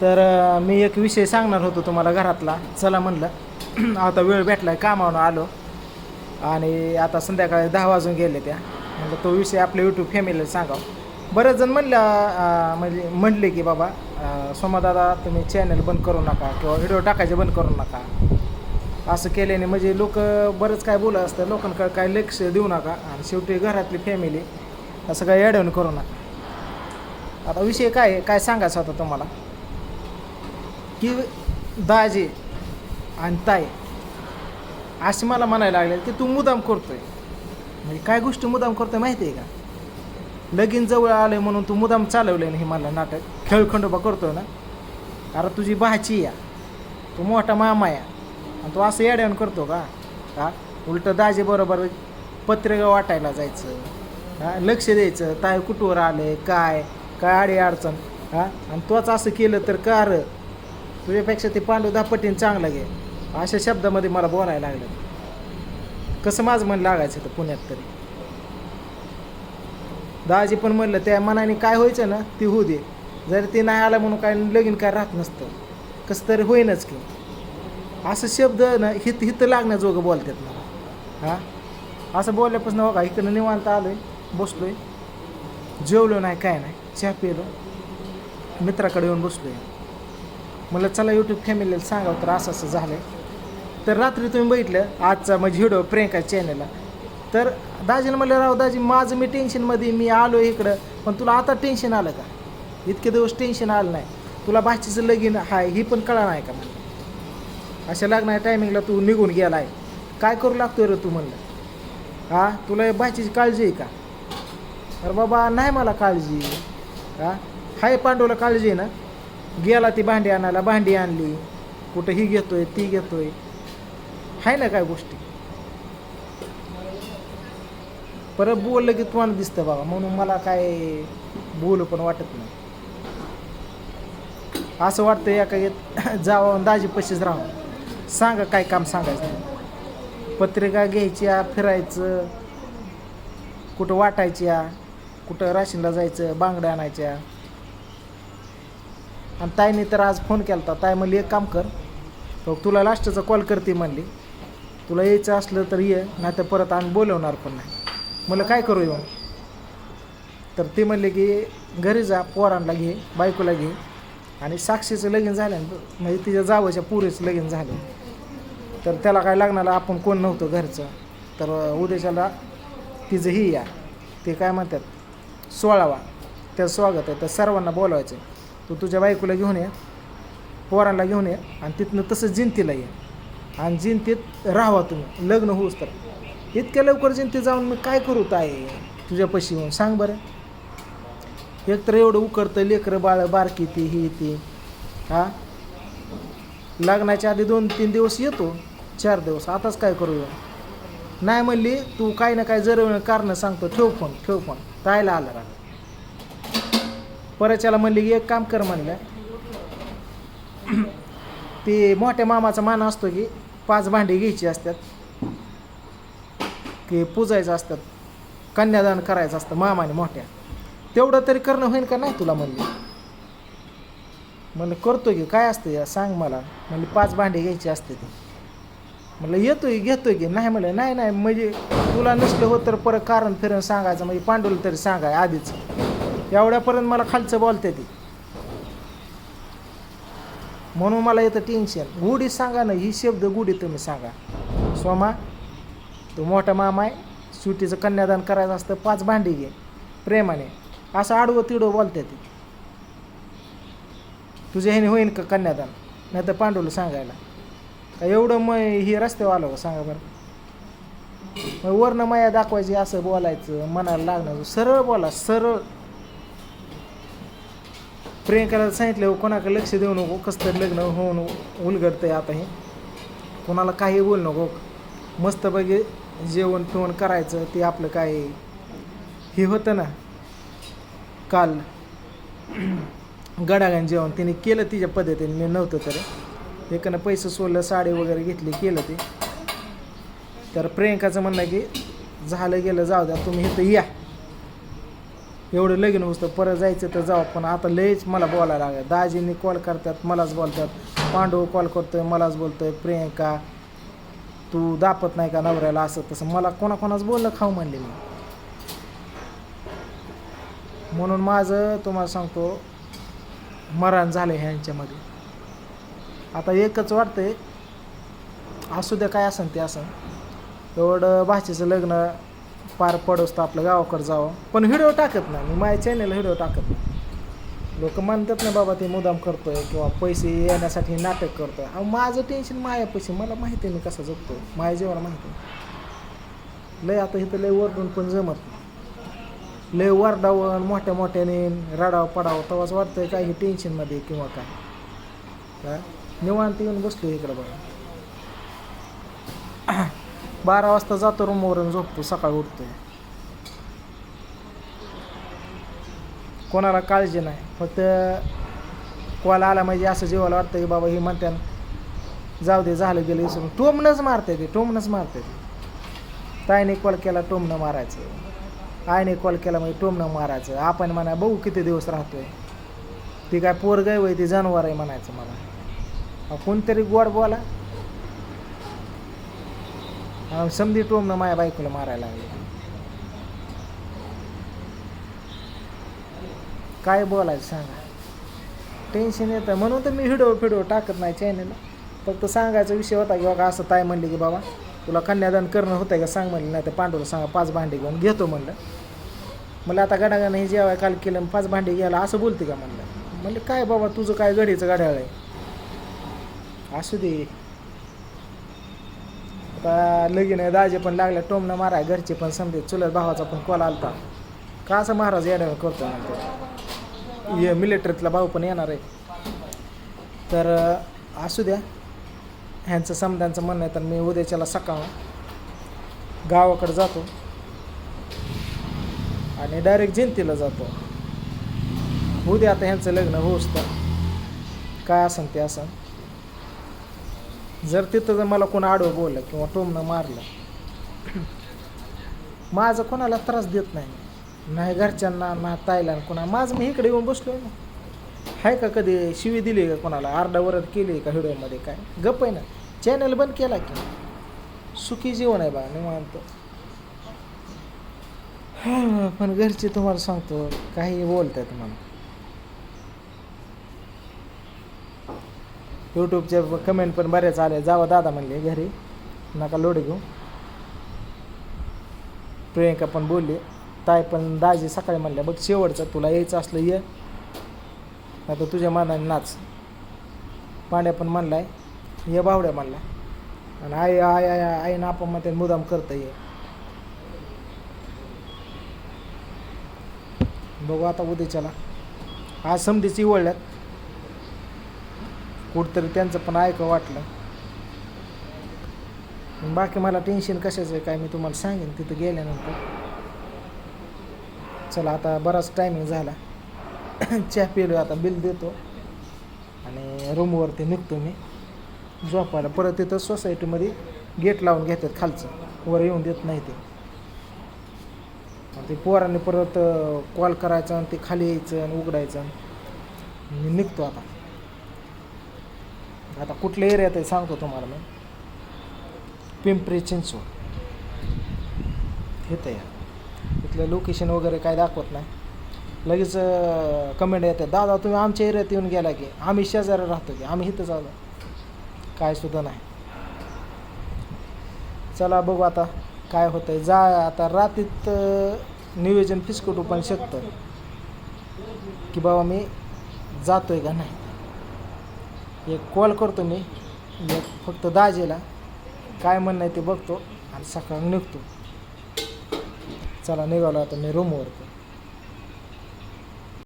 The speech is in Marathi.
तर मी एक विषय सांगणार होतो तुम्हाला घरातला. चला म्हणलं. आता वेळ भेटलाय कामावरून आलो. आणि आता संध्याकाळी दहा वाजून गेले त्या. म्हणजे तो विषय आपल्या यूट्यूब फॅमिलीला सांगावं. बरेच जण म्हणलं म्हणजे म्हणले की बाबा सोमादादा तुम्ही चॅनल बंद करू नका किंवा व्हिडिओ टाकायचे बंद करू नका. असं केल्याने म्हणजे लोक बरंच काय बोलत असतं लोकांकडे काय लक्ष देऊ नका. आणि शेवटी घरातली फॅमिली असं काय ॲडवण करू नका. आता विषय काय आहे काय सांगायचं होता तुम्हाला? की दाजी आणि ताई असे मला म्हणायला लागले की तू मुदाम करतोय. म्हणजे काय गोष्टी मुदाम करतोय माहिती आहे का? लगीन जवळ आलंय म्हणून तू मुदाम चालवलंय ना हे मला नाटक. खेळखंडोबा करतोय ना? अरे तुझी भाची या. तू मोठा मामा या. आणि तू असं येड्यावून करतो का? का उलटं दाजेबरोबर पत्रिका वाटायला जायचं. हां? लक्ष द्यायचं. ताय कुठवर आहे काय? काय अडी अडचण? हां? आणि तोच असं केलं तर का तुझ्यापेक्षा ते पांडू दापटीन चांगलं घे अशा शब्दामध्ये मला बोलायला लागलं. कसं माझं मन लागायचं तर पुण्यात तरी? दाजी पण म्हणलं त्या मनाने काय व्हायचं ना ती होऊ दे. जर ते नाही आलं म्हणून काय लगीन काय राहत नसतं. कसं तरी होईनच की. असं शब्द ना हित हित लागण्याजोगं बोलतात मला. हां? असं बोलल्यापासून हो बघा इकडं निवांत आलो आहे बसलो आहे जेवलो नाही काय नाही चहा पिलो. मित्राकडे येऊन बसलो आहे म्हणलं चला यूट्यूब फॅमिलीला सांगावं तर असं असं झालं तर रात्री तुम्ही बघितलं आजचा म्हणजे व्हिडिओ प्रियंका चॅनलला तर दाजीला म्हणलं राव दाजी माझं मी टेन्शनमध्ये मी आलो इकडं पण तुला आता टेन्शन आलं का? इतके दिवस टेन्शन आलं नाही. तुला भाचीचं लगीन आहे ही पण कळा नाही का म्हणलं अशा लग्ना टायमिंगला तू निघून गेला आहे काय करू लागतोय रे तू? म्हणलं. हा तुला भाचीची काळजी आहे का? अरे बाबा नाही मला काळजी. हा हाय पांडवला काळजी आहे ना? गेला ती भांडी आणायला भांडी आणली. कुठं ही घेतोय ती घेतोय. आहे ना काय गोष्टी? परत बोललं की तुम्हाला दिसतं बाबा म्हणून मला काय बोलू पण वाटत नाही. असं वाटतं एका येत जावं दाजी पशीच राहून. सांगा काय काम सांगायचं. पत्रिका घ्यायच्या फिरायचं कुठं वाटायच्या कुठं राशीनला जायचं बांगड्या आणायच्या. आणि ताईने तर आज फोन केला होता ताई म्हणली एक काम कर तो तुला लास्टचा कॉल करते म्हणली. तुला यायचं असलं तर ये नाही तर परत आम्ही बोलवणार पण नाही. मला काय करू येऊन तर ते म्हणले की घरी जा पोरांना घे बायकोला घे. आणि साक्षीचं लगीन झालं म्हणजे तिच्या जावच्या पुरेचं लगीन झालं. तर त्याला काय लागणार आपण कोण नव्हतं घरचं. तर उद्याच्याला तिचं ही या. ते काय म्हणतात सोळावा. त्याचं स्वागत आहे. तर सर्वांना बोलवायचं तू तुझ्या बायकोला घेऊन ये पोरांना घेऊन ये आणि तिथनं तसं जिंतीला ये. आणि जिंतीत राहावा तुम्ही. लग्न होऊच तर. इतक्या लवकर जिंती जाऊन मी काय करू ताई? तुझ्यापाशी येऊन सांग बरं. एकतर एवढं उकरतं लेकरं बाळ बारकी ती ही ती. हा? लग्नाच्या आधी दोन तीन दिवस येतो. चार दिवस. आताच काय करूया नाही म्हणली तू काही ना काय जर कारणं सांगतो. ठेव फोन ठेव फोन. तायला आला राग. परच्याला म्हणली की एक काम कर म्हणलं. ते मोठ्या मामाचा मान असतो की पाच भांडी घ्यायची असतात की पूजायचं असतात कन्यादान करायचं असतं मामाने मोठ्या. तेवढं तरी करणं होईल का नाही तुला म्हणले? म्हणलं करतो की काय असतं या? सांग मला. म्हणले पाच भांडी घ्यायची असते ते. म्हणलं येतो की घेतो की? नाही म्हणलं नाही नाही म्हणजे तुला नसलं होत तर परत कारण फिरून सांगायचं म्हणजे पांडुला तरी सांगाय आधीच. एवढ्यापर्यंत मला खालचं बोलते ती. म्हणून मला येतं टेन्शन गुढी सांगा ना ही शब्द गुढी तुम्ही सांगा. सोमा तो मोठा मामा आहे सुटीचं कन्यादान करायचं असतं पाच भांडी घे प्रेमाने. असं आडवं तिडवं बोलते ती. तुझ्या ह्याने होईन का कन्यादान? नाही तर पांडूला सांगायला. का एवढं मग हे रस्त्यावर आलं का सांगा बरं. मग वर्ण माया दाखवायची असं बोलायचं मनाला लागणार सरळ बोला सरळ. प्रियंकाला सांगितलं कोणाकडे लक्ष देऊ नको कसं तरी लग्न होऊन उलगडतंय आता हे कोणाला काही बोल नको. मस्तपैकी जेवण पिवण करायचं ते आपलं काय हे होतं ना काल गडागण जेवण तिने केलं तिच्या पद्धतीने मी नव्हतं तर. एकानं पैसे सोडलं साडी वगैरे घेतली केलं ते. तर प्रियंकाचं म्हणणं की झालं गेलं जाऊ द्या तुम्ही इथं या. एवढं लगीन होतं परत जायचं तर जाऊ पण आता लयच मला बोलायला लागलं. दाजींनी कॉल करतात मलाच बोलतात. पांडव कॉल करतोय मलाच बोलतोय प्रियंका तू दापत नाही का नवऱ्याला असं तसं? मला कोणाकोणाच बोललं खाऊ म्हणले मी. म्हणून माझं तुम्हाला सांगतो मरण झालं ह्यांच्यामध्ये. आता एकच वाटतंय असू द्या काय असन ते असन. एवढं भाचीचं लग्न पार पडोस तर आपलं गावाकडं जावं. पण व्हिडिओ टाकत नाही. मी माझ्या चॅनलला व्हिडिओ टाकत नाही. लोक म्हणतात ना बाबा ते मुदाम करतोय किंवा पैसे येण्यासाठी नाटक करतोय. अहो माझं टेन्शन माझ्या पैसे. मला माहिती आहे मी कसं जगतोय. माझ्या जीवाला माहिती आहे. लय आता इथं लय वरडून पण जमत नाही. लय वरडावं मोठ्या मोठ्याने रडावं पडावं. तेव्हाच वाटतंय काय हे टेन्शनमध्ये किंवा काय? काय निवांत येऊन बसलो इकडं बघा. बारा वाजता जातो रूमवरून झोपतो सकाळी उठतोय. कोणाला काळजी नाही. फक्त कॉल आला म्हणजे असं जीवाला वाटतं की बाबा ही म्हणत्यान जाऊ दे झालं गेलं विसरून टोमनंच मारते ते टोमनंच मारते ते. ताईने कॉल केला टोमनं मारायचं. आईने कॉल केला म्हणजे टोमनं मारायचं. आपण म्हणा बघू किती दिवस राहतोय. ती काय पोरग वय ती जनावर आहे म्हणायचं मला. कोणतरी गोड बोला. समधी टोमनं माझ्या बायकोला मारायला लागले. काय बोलायचं सांगा? टेन्शन येतं. म्हणून तर मी व्हिडिओ फिडिओ टाकत नाही चॅनलला फक्त सांगायचा विषय होता की बाबा असं ताय म्हणले की बाबा तुला कन्यादान करणं होतं का सांग म्हणलं. नाही तर पांडूला सांगा पाच भांडे घेऊन घेतो म्हणलं. मला आता गडागानं हे जेवाय काल केलं पाच भांडे घ्यायला असं बोलते का म्हणलं? म्हणलं काय बाबा तुझं काय गडीचं गाड्याळ आहे? असू दे. आता लगीन आहे दाजे पण लागले टोमनं माराय घरचे पण समजे चुलत भावाचा पण कॉल आलता. का असं महाराज येण्यावर करतो म्हणतो? ये मिलिटरीतला भाऊ पण येणार आहे. तर असू द्या. ह्यांचं समजांचं म्हणणं आहे तर मी उद्याच्याला सकाळ गावाकडे जातो. आणि डायरेक्ट जयंतीला जातो. उद्या आता ह्यांचं लग्न होऊच तर. काय असन ते असन जर तिथं जर मला कोण आडवं बोललं किंवा टोमनं मारलं माझं कोणाला त्रास देत नाही. नाही घरच्यांना ना ताईला कोणा माझं मी इकडे येऊन बसलो ना. आहे का कधी शिवी दिली का कोणाला? आरडावरद केली का व्हिडिओमध्ये काय? गप आहे ना. चॅनल बंद केला की. सुखी जीवन आहे बा मी मानतो हां पण घरचे तुम्हाला सांगतो काही बोलतात मला यूट्यूबचे कमेंट पण बरेच आले. जावा दादा म्हणले घरी. नका लोड घेऊ. प्रियंका पण बोलली ताई पण दाजी सकाळी म्हणल्या बघ शेवटचं तुला यायचं असलं ये. आता तुझ्या मनाने नाच. पांड्या पण म्हणलाय ये बावड्या म्हणला आणि आई आय आय आई ना आपण म्हणते मुदाम करता ये. बघू आता उद्याच्याला. आज समधीच इवळल्यात. कुठंतरी त्यांचं पण ऐकं वाटलं. बाकी मला टेन्शन कशाचं आहे काय मी तुम्हाला सांगेन तिथं गेल्यानंतर. चला आता बराच टायमिंग झाला. चहा पिलो आता बिल देतो. आणि रूमवरती निघतो मी. झोपायला. परत तिथं सोसायटीमध्ये गेट लावून घेतात खालचं. वर येऊन देत नाही ते. ते पोरांनी परत कॉल करायचा आणि ते खाली यायचं आणि उघडायचं. मी निघतो आता. आता कुठल्या एरियात आहे सांगतो तुम्हाला मी. पिंपरी चिंचवड. हे या. इथलं लोकेशन वगैरे काय दाखवत नाही. लगेच कमेंट येते दादा तुम्ही आमच्या एरियात येऊन गेला की आम्ही शेजारी राहतो की आम्ही इथं आलो काय सुद्धा नाही. चला बघू आता काय होतं आहे जा आता रात्रीत नियोजन फिसकटू पण शकतं. की बाबा मी जातोय का नाही. एक कॉल करतो मी. एक फक्त दाजेला. काय म्हणणं आहे ते बघतो आणि सकाळ निघतो. चला निघालो आता मी रूमवर